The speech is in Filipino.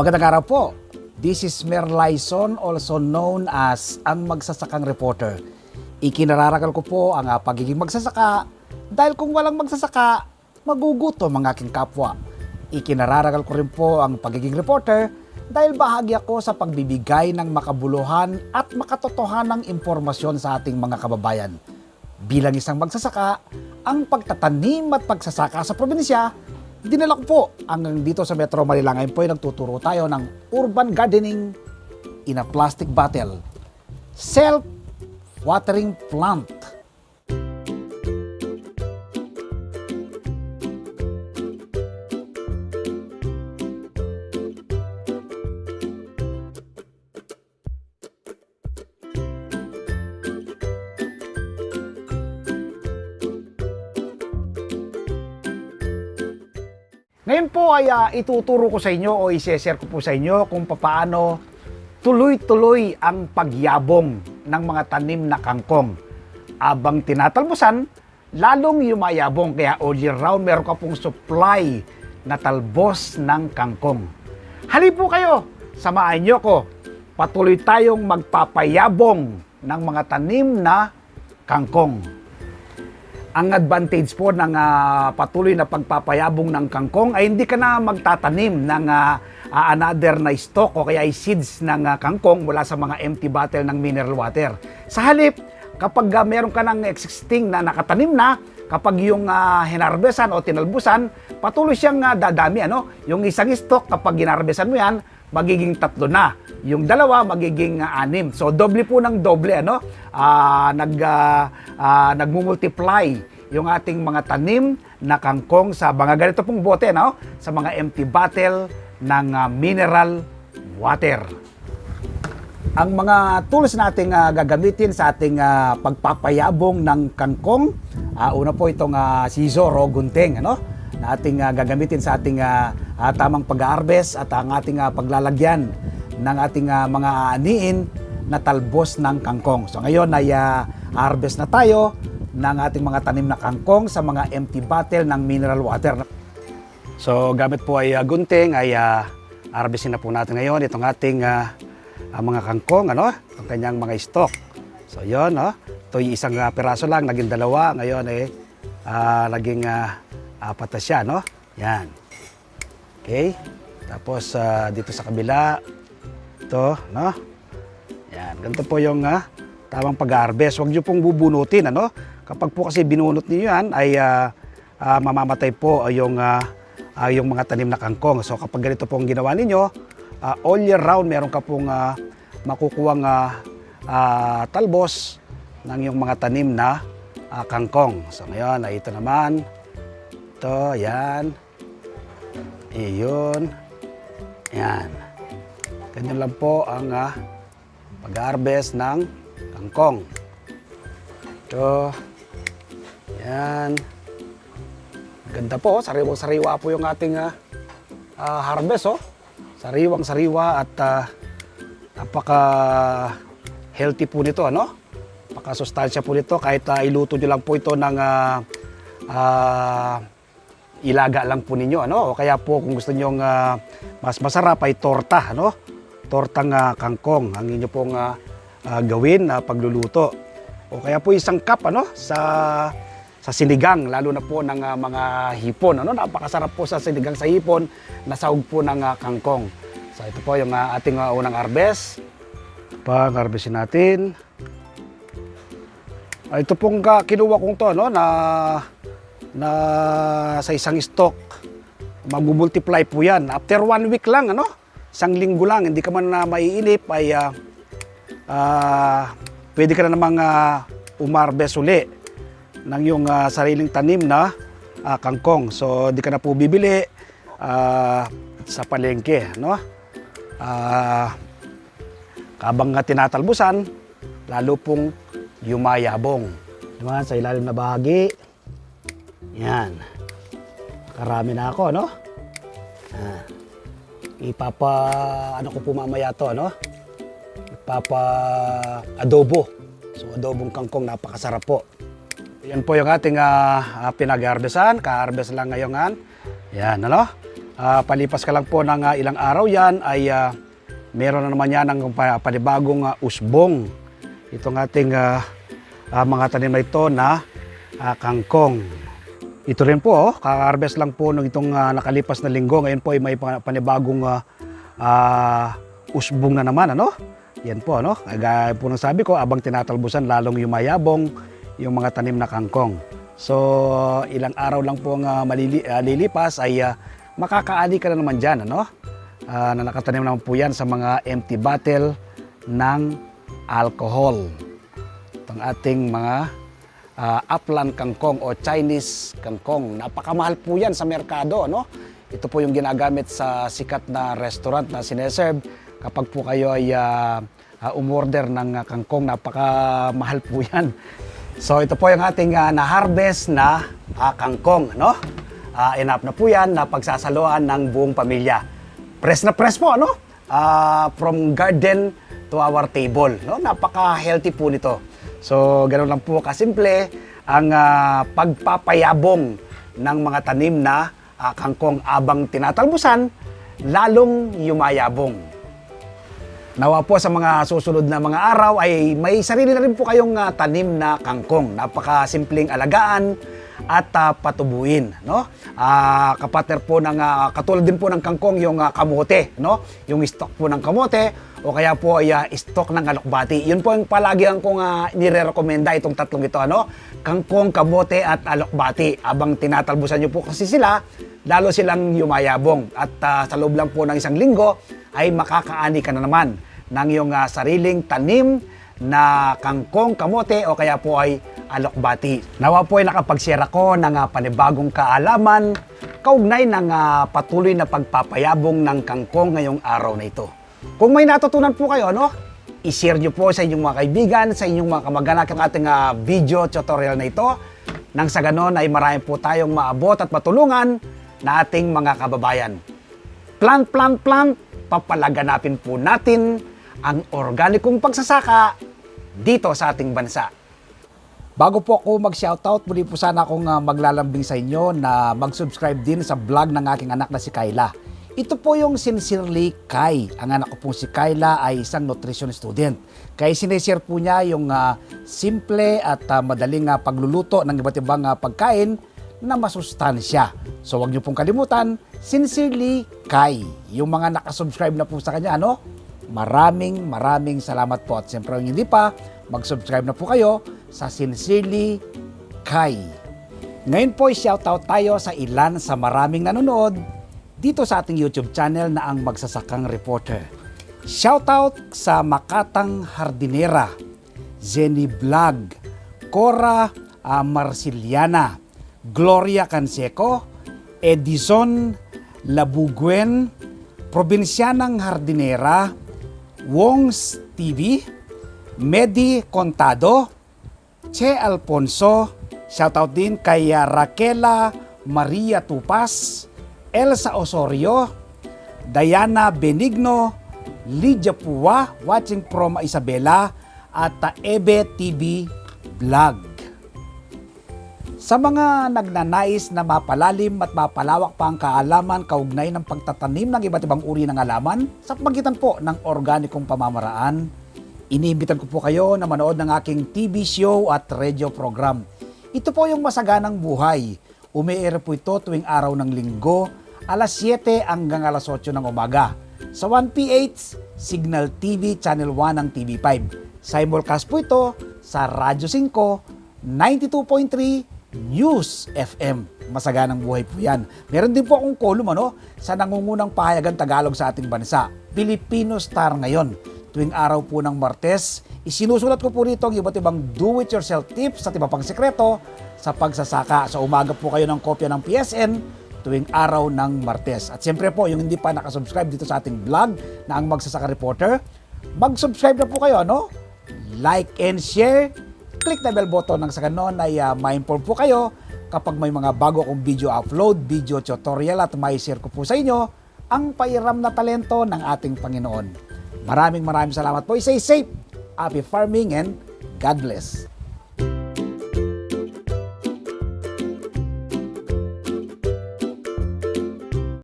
Magandang araw po. This is Mer Lyson, also known as ang Magsasakang Reporter. Ikinararagal ko po ang ah, pagiging magsasaka dahil kung walang magsasaka, magugutom ang aking kapwa. Ikinararagal ko rin po ang pagiging reporter dahil bahagi ako sa pagbibigay ng makabuluhan at makatotohanang impormasyon sa ating mga kababayan. Bilang isang magsasaka, ang pagtatanim at pagsasaka sa probinsya Dinala ko po hanggang dito sa Metro Manila. Ngayon po ay nagtuturo tayo ng urban gardening in a plastic bottle. Self-watering plant. Ngayon po ay ah, ituturo ko sa inyo o isi-share ko po sa inyo kung paano tuloy-tuloy ang pagyabong ng mga tanim na kangkong. Abang tinatalbusan, lalong yumayabong kaya all year round meron ka pong supply na talbos ng kangkong. Halip po kayo, samahan niyo ko. Patuloy tayong magpapayabong ng mga tanim na kangkong ang advantage po ng ah, patuloy na pagpapayabong ng kangkong ay hindi ka na magtatanim ng ah, ah, another na stock o kaya ay seeds ng ah, kangkong mula sa mga empty bottle ng mineral water. Sa halip, kapag ah, meron ka ng existing na nakatanim na, kapag yung uh, hinarbesan o tinalbusan, patuloy siyang ah, dadami. Ano? Yung isang stock, kapag ginarbesan mo yan, magiging tatlo na. Yung dalawa magiging ah, anim. So doble po ng doble ano? Ah, nag ah, ah, nagmumultiply yung ating mga tanim na kangkong sa mga ganito pong bote no? Sa mga empty bottle ng ah, mineral water. Ang mga tools nating ah, gagamitin sa ating ah, pagpapayabong ng kangkong, ah, una po itong uh, scissor o gunting, ano? Na ating ah, gagamitin sa ating ah, ah, tamang pag-harvest at ang ating ah, paglalagyan ng ating ah, mga aniin na talbos ng kangkong. So ngayon ay harvest na tayo ng ating mga tanim na kangkong sa mga empty bottle ng mineral water. So gamit po ay ah, gunting ay uh, na po natin ngayon itong ating ah, ah, mga kangkong ano, itong kanyang mga stock. So yon no. Ito yung isang ah, piraso lang, naging dalawa, ngayon eh ah, naging ah, apat na siya no. Yan. Okay? Tapos ah, dito sa kabila ito, no? Yan, ganito po yung ah, tamang pag-harvest. Huwag niyo pong bubunutin, ano? Kapag po kasi binunot niyo yan, ay ah, ah, mamamatay po yung, ah, ah, yung mga tanim na kangkong. So kapag ganito po ang ginawa ninyo, ah, all year round meron ka pong ah, makukuhang ah, ah, talbos ng yung mga tanim na ah, kangkong. So ngayon, ay ito naman. Ito, yan. Iyon. Yan. Ganyan lang po ang ah, pag-harvest ng kangkong. Ito. Yan. Ganda po, oh. sariwang-sariwa po yung ating ah, ah, harvest. Oh. Sariwang-sariwa at ah, napaka healthy po nito. Ano? Napaka-sustansya po nito. Kahit ah, iluto nyo lang po ito ng ah, ah, ilaga lang po ninyo. Ano? O kaya po kung gusto nyo mas masarap ay torta. Ano? tortang uh, kangkong ang inyo pong uh, uh, gawin na uh, pagluluto. O kaya po isang cup ano sa sa sinigang lalo na po ng uh, mga hipon ano napakasarap po sa sinigang sa hipon na sahog po ng uh, kangkong. So ito po yung uh, ating uh, unang harvest. Pang harvestin natin. Uh, ito pong uh, kinuha kong to no na na sa isang stock magmumultiply po yan. After one week lang ano isang linggo lang, hindi ka man na maiinip, ay uh, uh, pwede ka na namang uh, umarbes uli ng yung uh, sariling tanim na uh, kangkong. So, hindi ka na po bibili uh, sa palengke. No? Uh, kabang nga tinatalbusan, lalo pong yumayabong. Naman sa ilalim na bahagi. Yan. Karami na ako, no? Ah ipapa ano ko po mamaya to ano ipapa adobo so adobong kangkong napakasarap po yan po yung ating uh, uh, pinag-harvestan ka-harvest lang ngayon yan ano Ah, palipas ka lang po ng ah, ilang araw yan ay ah, meron na naman yan ng pa- panibagong ah, usbong. Itong ating ah, ah, mga tanim na ito na ah, kangkong. Ito rin po, oh, kaka-harvest lang po nung itong ah, nakalipas na linggo. Ngayon po ay may pa- panibagong ah, ah, usbong na naman, ano? Yan po, ano? Gaya po ng sabi ko, abang tinatalbusan, lalong yumayabong yung mga tanim na kangkong. So, ilang araw lang po ang ah, malili- ah, lilipas ay ah, makakaani ka na naman dyan, ano? Ah, na nakatanim naman po yan sa mga empty bottle ng alcohol. Itong ating mga ah, upland kangkong o Chinese kangkong. Napakamahal po yan sa merkado, no? Ito po yung ginagamit sa sikat na restaurant na sineserve kapag po kayo ay ah, ah, umorder ng kangkong. Napakamahal po yan. So ito po yung ating ah, na-harvest na ah, kangkong, no? Ah, enough na po yan na pagsasaluan ng buong pamilya. Press na press po, no? Ah, from garden to our table, no? Napaka-healthy po nito. So, ganoon lang po kasimple ang ah, pagpapayabong ng mga tanim na ah, kangkong abang tinatalbusan, lalong yumayabong. Nawa po sa mga susunod na mga araw ay may sarili na rin po kayong ah, tanim na kangkong. Napakasimpleng alagaan at ah, patubuin, no? Ah, kapater po ng ah, katulad din po ng kangkong yung ah, kamote, no? Yung stock po ng kamote o kaya po ay ah, stock ng alokbati. Yun po yung palagi ang kong uh, nire-recommenda itong tatlong ito, ano? Kangkong, kamote at alokbati. Abang tinatalbusan niyo po kasi sila, lalo silang yumayabong. At ah, sa loob lang po ng isang linggo ay makakaani ka na naman ng iyong ah, sariling tanim na kangkong, kamote o kaya po ay alokbati. Nawa po ay nakapag-share ako ng ah, panibagong kaalaman kaugnay ng ah, patuloy na pagpapayabong ng kangkong ngayong araw na ito. Kung may natutunan po kayo, ano, i-share nyo po sa inyong mga kaibigan, sa inyong mga kamag-anak ang ating ah, video tutorial na ito. Nang sa ganon ay marami po tayong maabot at matulungan na ating mga kababayan. Plant, plant, plant, papalaganapin po natin ang organikong pagsasaka dito sa ating bansa. Bago po ako mag-shoutout, muli po sana akong ah, maglalambing sa inyo na mag-subscribe din sa vlog ng aking anak na si Kyla. Ito po yung Sincerely Kai. Ang anak ko pong si Kyla ay isang nutrition student. Kaya sineshare po niya yung ah, simple at ah, madaling ah, pagluluto ng iba't ibang ah, pagkain na masustansya. So wag niyo pong kalimutan, Sincerely Kai. Yung mga nakasubscribe na po sa kanya, ano? Maraming maraming salamat po. At siyempre kung hindi pa, mag-subscribe na po kayo sa Sincerely Kai. Ngayon po, shoutout tayo sa ilan sa maraming nanonood dito sa ating YouTube channel na ang Magsasakang Reporter. Shoutout sa Makatang Hardinera, Jenny Vlog, Cora ah, Marciliana, Gloria Canseco, Edison Labuguen, Probinsyanang Hardinera, Wong's TV, Medi Contado, Che Alfonso, shoutout din kay ah, Raquela Maria Tupas, Elsa Osorio, Diana Benigno, Lydia Puwa, watching from Isabela, at Ebe TV Vlog. Sa mga nagnanais na mapalalim at mapalawak pa ang kaalaman kaugnay ng pagtatanim ng iba't ibang uri ng halaman sa pamagitan po ng organikong pamamaraan, iniimbitan ko po kayo na manood ng aking TV show at radio program. Ito po yung Masaganang Buhay. Umiere po ito tuwing araw ng linggo, alas 7 hanggang alas 8 ng umaga. Sa 1PH, Signal TV Channel 1 ng TV5. Simulcast po ito sa Radyo 5, 92.3 News FM. Masaganang buhay po yan. Meron din po akong kolum ano, sa nangungunang pahayagan Tagalog sa ating bansa. Filipino Star ngayon. Tuwing araw po ng Martes, isinusulat ko po rito ang iba't ibang do-it-yourself tips at iba pang sekreto sa pagsasaka. Sa umaga po kayo ng kopya ng PSN tuwing araw ng Martes. At siyempre po, yung hindi pa nakasubscribe dito sa ating vlog na ang Magsasaka Reporter, mag-subscribe na po kayo, no? Like and share click the bell button nang sa ganon ay uh, ma-inform po kayo kapag may mga bago akong video upload, video tutorial at may share ko po sa inyo ang pairam na talento ng ating Panginoon. Maraming maraming salamat po. Stay safe, happy farming and God bless.